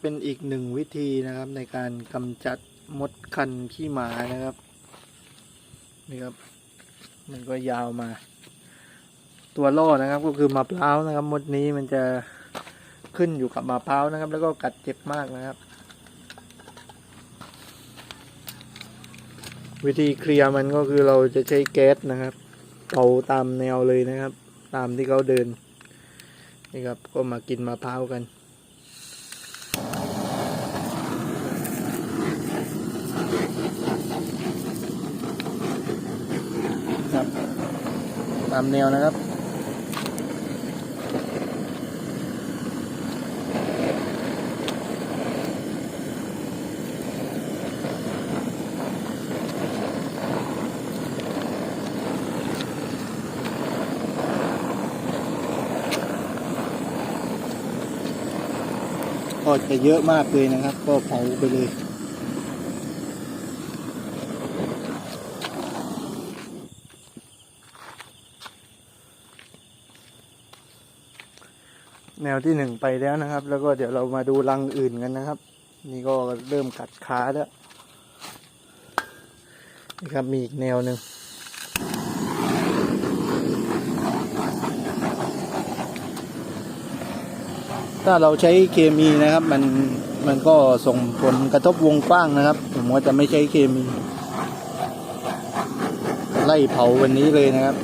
เป็นอีกหนึ่งวิธีนะครับ ในการกำจัดมดคันขี้หมานะครับนี่ครับ มันก็ยาวมา ตัวล่อนะครับก็คือมะพร้าวนะครับ มดนี้มันจะขึ้นอยู่กับมะพร้าวนะครับ แล้วก็กัดเจ็บมากนะครับ วิธีเคลียร์มันก็คือเราจะใช้แก๊สนะครับเป่าตามแนวเลยนะครับ ตามที่เขาเดินนี่ครับก็มากินมะพร้าวกัน ครับ ตามแนวนะครับก็จะเยอะมากเลยนะครับ ก็เผาไปเลย แนวที่หนึ่งไปแล้วนะครับ แล้วก็เดี๋ยวเรามาดูรังอื่นกันนะครับ นี่ก็เริ่มกัดขาแล้วนี่ครับมีอีกแนวหนึ่งถ้าเราใช้เคมีนะครับ มันมันก็ส่งผลกระทบวงกว้างนะครับ ผมก็จะไม่ใช้เคมี ไล่เผาวันนี้เลยนะครับ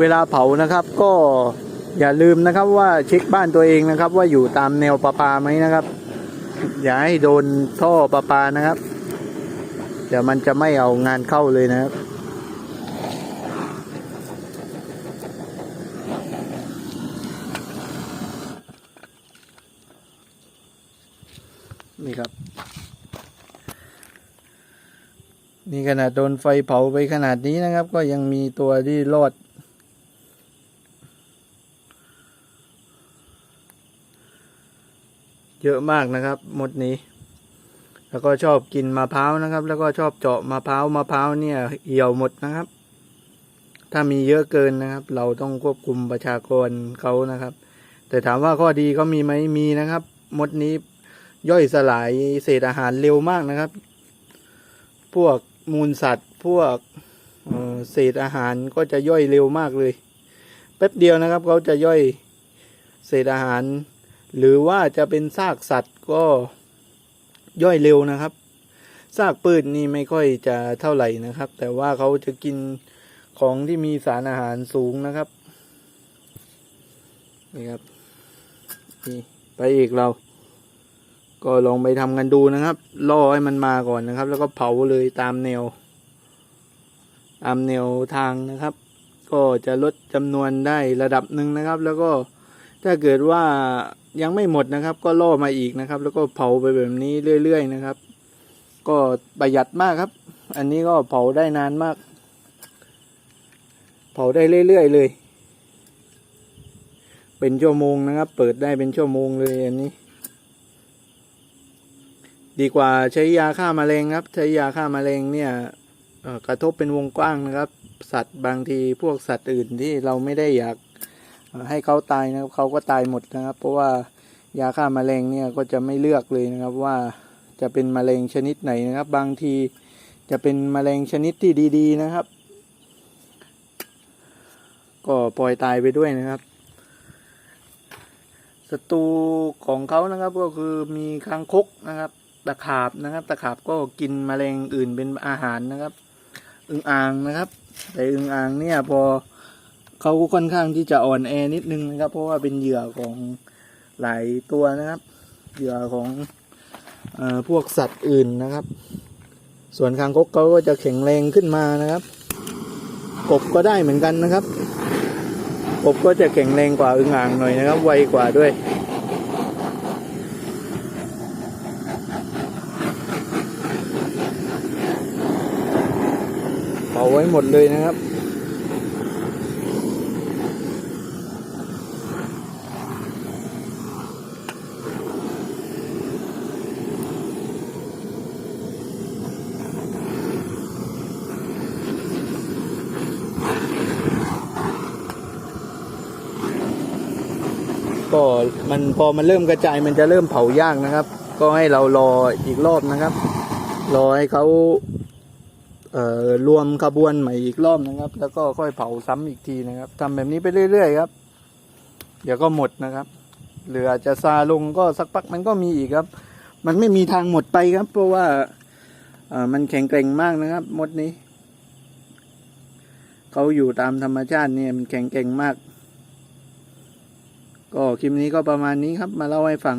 เวลาเผานะครับ ก็อย่าลืมนะครับว่าเช็คบ้านตัวเองนะครับ ว่าอยู่ตามแนวประปาไหมนะครับ อย่าให้โดนท่อประปานะครับ เดี๋ยวมันจะไม่เอางานเข้าเลยนะครับนี่ครับ นี่ขนาดโดนไฟเผาไปขนาดนี้นะครับ ก็ยังมีตัวที่รอด เยอะมากนะครับ มดนี้ แล้วก็ชอบกินมะพร้าวนะครับ แล้วก็ชอบเจาะมะพร้าวมะพร้าวเนี่ยเหี่ยวหมดนะครับ ถ้ามีเยอะเกินนะครับ เราต้องควบคุมประชากรเขานะครับ แต่ถามว่าข้อดีเขามีไหมมีนะครับ มดนี้ย่อยสลายเศษอาหารเร็วมากนะครับ พวกมูลสัตว์ พวกเศษอาหารก็จะย่อยเร็วมากเลย แป๊บเดียวนะครับเขาจะย่อยเศษอาหาร หรือว่าจะเป็นซากสัตว์ก็ย่อยเร็วนะครับ ซากพืชนี่ไม่ค่อยจะเท่าไหร่นะครับ แต่ว่าเขาจะกินของที่มีสารอาหารสูงนะครับ นี่ครับนี่ไปอีกเรา ก็ลองไปทำกันดูนะครับล่อให้มันมาก่อนนะครับ แล้วก็เผาเลยตามแนว ตามแนวทางนะครับ ก็จะลดจำนวนได้ระดับหนึ่งนะครับ แล้วก็ถ้าเกิดว่า ยังไม่หมดนะครับ ก็ล่อมาอีกนะครับ แล้วก็เผาไปแบบนี้เรื่อยๆนะครับ ก็ประหยัดมากครับ อันนี้ก็เผาได้นานมาก เผาได้เรื่อยๆเลย เป็นชั่วโมงนะครับ เปิดได้เป็นชั่วโมงเลยอันนี้ ดีกว่าใช้ยาฆ่ามาแมลงครับ ใช้ยาฆ่ามาแมลงเนี่ยกระทบเป็นวงกว้างนะครับ สัตว์บางทีพวกสัตว์อื่นที่เราไม่ได้อยาก ให้เขาตายนะครับเขาก็ตายหมดนะครับ เพราะว่ายาฆ่ามาแมลงเนี่ยก็จะไม่เลือกเลยนะครับว่าจะเป็นมแมลงชนิดไหนนะครับ บางทีจะเป็นมแมลงชนิดที่ดี ๆ นะครับ ก็ปล่อยตายไปด้วยนะครับศัตรูของเขานะครับก็คือมีคางคกนะครับ ตะขาบนะครับ ตะขาบก็กินแมลงอื่นเป็นอาหารนะครับ อึงอ่างนะครับ แต่อึงอ่างเนี่ยพอ เขาก็ค่อนข้างที่จะอ่อนแอนิดนึงนะครับ เพราะว่าเป็นเหยื่อของหลายตัวนะครับ เหยื่อของอพวกสัตว์อื่นนะครับ ส่วนคางคกเขาก็จะแข็งแรงขึ้นมานะครับ กบก็ได้เหมือนกันนะครับ กบก็จะแข็งแรงกว่าอึงอ่างหน่อยนะครับ ไวกว่าด้วยเอาไว้หมดเลยนะครับ ก็มันพอมันเริ่มกระจายมันจะเริ่มเผายากนะครับ ก็ให้เรารออีกรอบนะครับ รอให้เขาเอ่อรวมขบวนใหม่อีกรอบนะครับ แล้วก็ค่อยเผาซ้ำอีกทีนะครับทำแบบนี้ไปเรื่อย ๆ ครับ เดี๋ยวก็หมดนะครับ เหลือจะซาลงก็สักพักมันก็มีอีกครับ มันไม่มีทางหมดไปครับ เพราะว่าเอ่อมันแข็งแกร่งมากนะครับ มดนี้เขาอยู่ตามธรรมชาติเนี่ยมันแข็งแกร่งมาก ก็คลิปนี้ก็ประมาณนี้ครับมาเล่าให้ฟัง